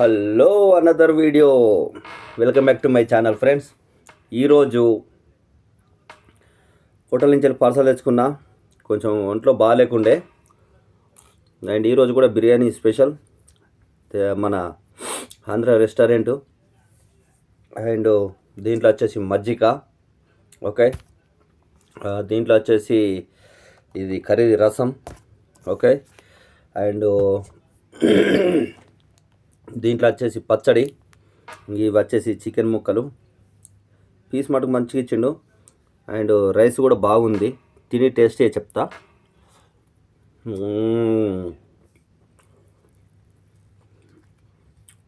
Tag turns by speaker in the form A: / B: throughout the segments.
A: Hello another video welcome back to my channel friends ఈరోజు hotel నుంచి parcel తెచ్చుకున్నా. కొంచెం ఒంట్లో బాగాలేకుండే. అండ్ ఈరోజు కూడా బిర్యానీ స్పెషల్. మన ఆంధ్ర రెస్టారెంట్. అండ్ దీంట్లో వచ్చేసి మజ్జిగ ఓకే? దీంట్లో వచ్చేసి ఇది కర్రీ రసం. ఓకే? అండ్ దీంట్లో వచ్చేసి పచ్చడి ఇవి వచ్చేసి చికెన్ ముక్కలు. పీస్ మటుకు మంచిగా ఇచ్చిండు. అండ్ రైస్ కూడా బాగుంది. తిని టేస్ట్ చెప్తా.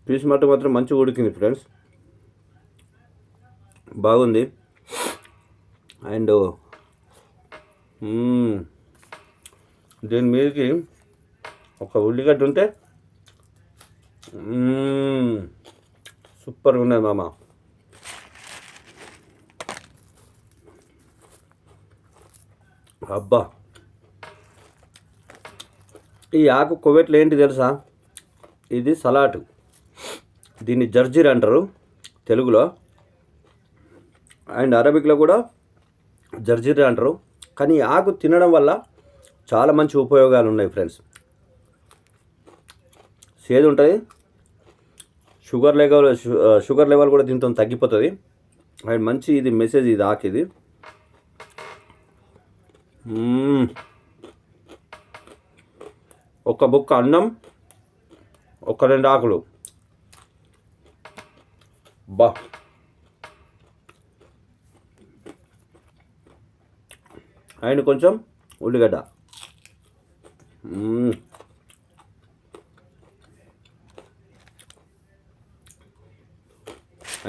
A: పీస్ మటుకు మాత్రం మంచిగా ఉడికింది ఫ్రెండ్స్. బాగుంది. అండ్ దీని మీదకి ఒక ఉల్లిగడ్డ ఉంటే సూపర్గా ఉన్నాయి మామ. అబ్బా. ఈ ఆకు కొవ్వెట్లు ఏంటి తెలుసా? ఇది సలాటు. దీన్ని జర్జీర్ అంటారు తెలుగులో. అండ్ అరబిక్లో కూడా జర్జీర్ అంటారు. కానీ ఈ ఆకు తినడం వల్ల చాలా మంచి ఉపయోగాలు ఉన్నాయి ఫ్రెండ్స్. సేదు ఉంటుంది. షుగర్ లెవెల్ షు- షుగర్ లెవెల్ కూడా దీంతో తగ్గిపోతుంది. అండ్ మంచి ఇది మెసేజ్ ఇది ఆకిది ఇది. ఒక బుక్క అన్నం ఒక రెండు ఆకులు. బా. అండ్ కొంచెం ఉల్లిగడ్డ.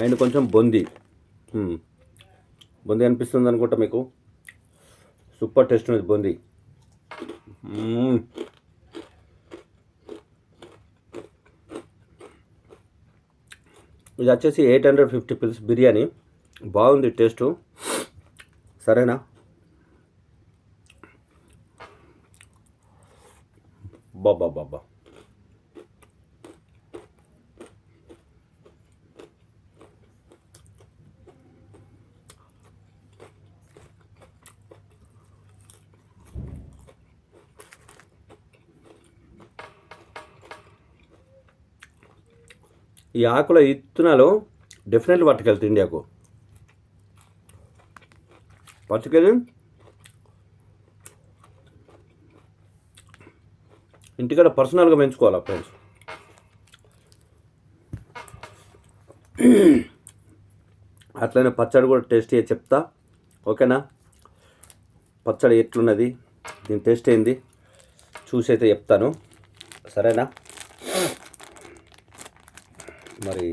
A: అండ్ కొంచెం బొంది. బొంది అనిపిస్తుంది అనుకుంటా మీకు. సూపర్ టేస్ట్ ఉంది బొంది. ఇది వచ్చేసి ఎయిట్ హండ్రెడ్ ఫిఫ్టీ పిల్స్ బిర్యానీ. బాగుంది టేస్టు. సరేనా? ఈ ఆకుల ఇత్తనాలు డెఫినెట్లీ పట్టుకెళ్తాయి ఇండియాకు పట్టుకెళ్ళి ఇంటికాడ పర్సనల్గా పెంచుకోవాలి ఫ్రెండ్స్ అట్లనే పచ్చడి కూడా టేస్ట్ చెప్తా. ఓకేనా పచ్చడి ఎట్లున్నది? దీని టేస్ట్ ఏంది? చూసి అయితే చెప్తాను. సరేనా? మరి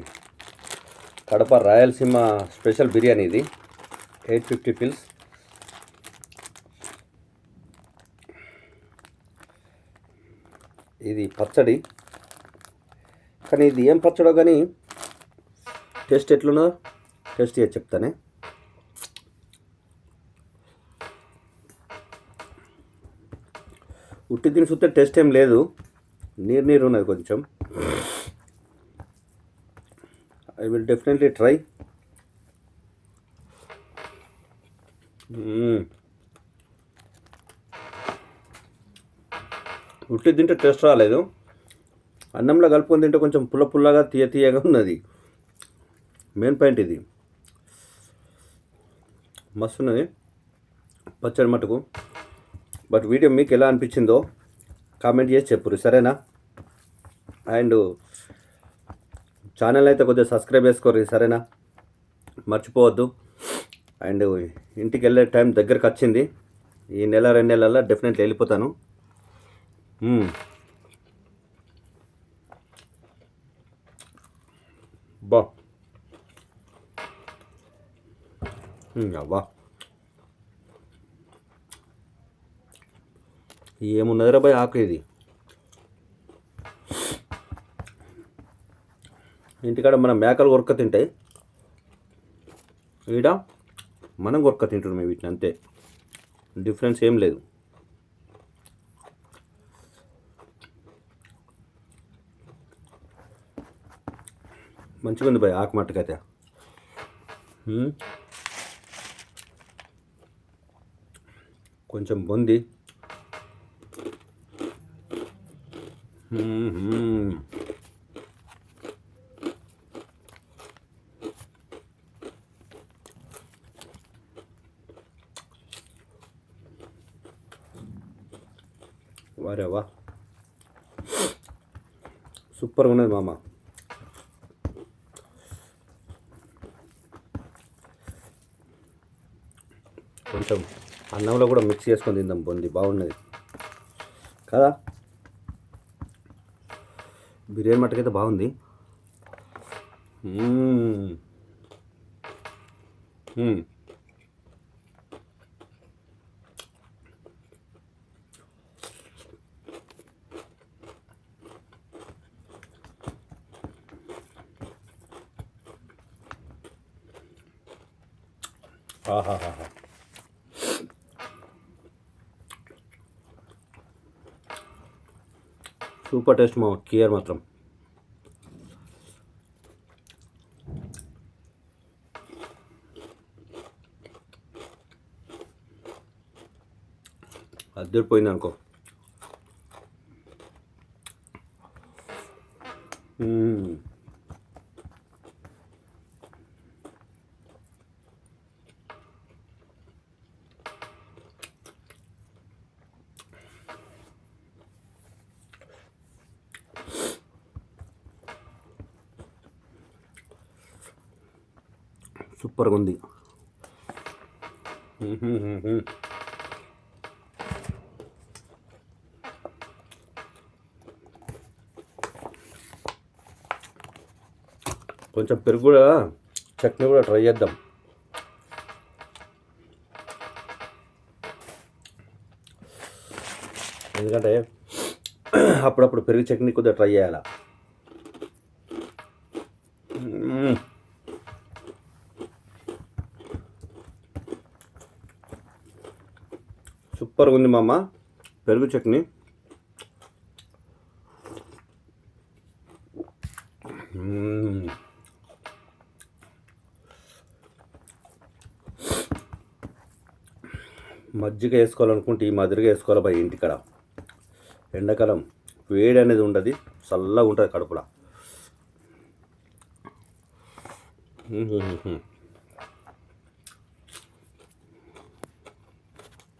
A: కడప రాయలసీమ స్పెషల్ బిర్యానీ ఇది. ఎయిట్ ఫిఫ్టీ పిల్స్. ఇది పచ్చడి. కానీ ఇది ఏం పచ్చడో కానీ టేస్ట్ ఎట్లున్నా టేస్ట్ చేసి చెప్తానే. ఉట్టి తిని చూస్తే టేస్ట్ ఏం లేదు. నీరు నీరు ఉన్నది కొంచెం. ఐ విల్ డెఫినెట్లీ ట్రై ఉట్టి తింటే టేస్ట్ రాలేదు. అన్నంలో కలుపుకొని తింటే కొంచెం పుల్ల పుల్లగా తీయ తీయగా ఉన్నది. మెయిన్ పాయింట్ ఇది. మస్తు ఉన్నది పచ్చడి మటుకు. బట్ వీడియో మీకు ఎలా అనిపించిందో కామెంట్ చేసి చెప్పురు. సరేనా? అండ్ ఛానల్ అయితే కొద్దిగా సబ్స్క్రైబ్ చేసుకోరు సరేనా? మర్చిపోవద్దు. అండ్ ఇంటికి వెళ్ళే టైం దగ్గరకు వచ్చింది. ఈ నెల రెండు నెలల్లో డెఫినెట్లీ వెళ్ళిపోతాను. మ్మ్. బా. అవ్వా. ఏమున్నదిరా బాయ్ ఆకు ఇది? ఇంటికాడ మన మేకలు ఉరక తింటాయి. ఈడ మనం కొరక తింటున్నాం వీటిని అంతే. డిఫరెన్స్ ఏం లేదు. మంచిగా ఉంది భయ్ ఆకు మట్టుకైతే. కొంచెం బొంది. వారే వా సూపర్గా ఉన్నది మామ. కొంచెం అన్నంలో కూడా మిక్స్ చేసుకొని తిందాం బొంది బాగున్నది. కదా? బిర్యానీ మట్టుకైతే బాగుంది. మ్మ్. మ్మ్. ఆహాహాహా సూపర్ టేస్ట్ మా కేర్ మాత్రం అద్దరిపోయింది అనుకో మ్మ్. సూపర్గా ఉంది కొంచెం పెరుగు కూడా చట్నీ కూడా ట్రై చేద్దాం. ఎందుకంటే అప్పుడప్పుడు పెరుగు చట్నీ కొద్దిగా ట్రై చేయాలి మ్మ్. సూపర్గా ఉంది మామ. పెరుగు చట్నీ. మజ్జిగ వేసుకోవాలనుకుంటే ఈ మాదిరిగా వేసుకోవాలి బా ఇంటికాడ. ఎండాకాలం వేడి అనేది ఉండదు చల్లగా ఉంటుంది కడుపులో. మ్మ్.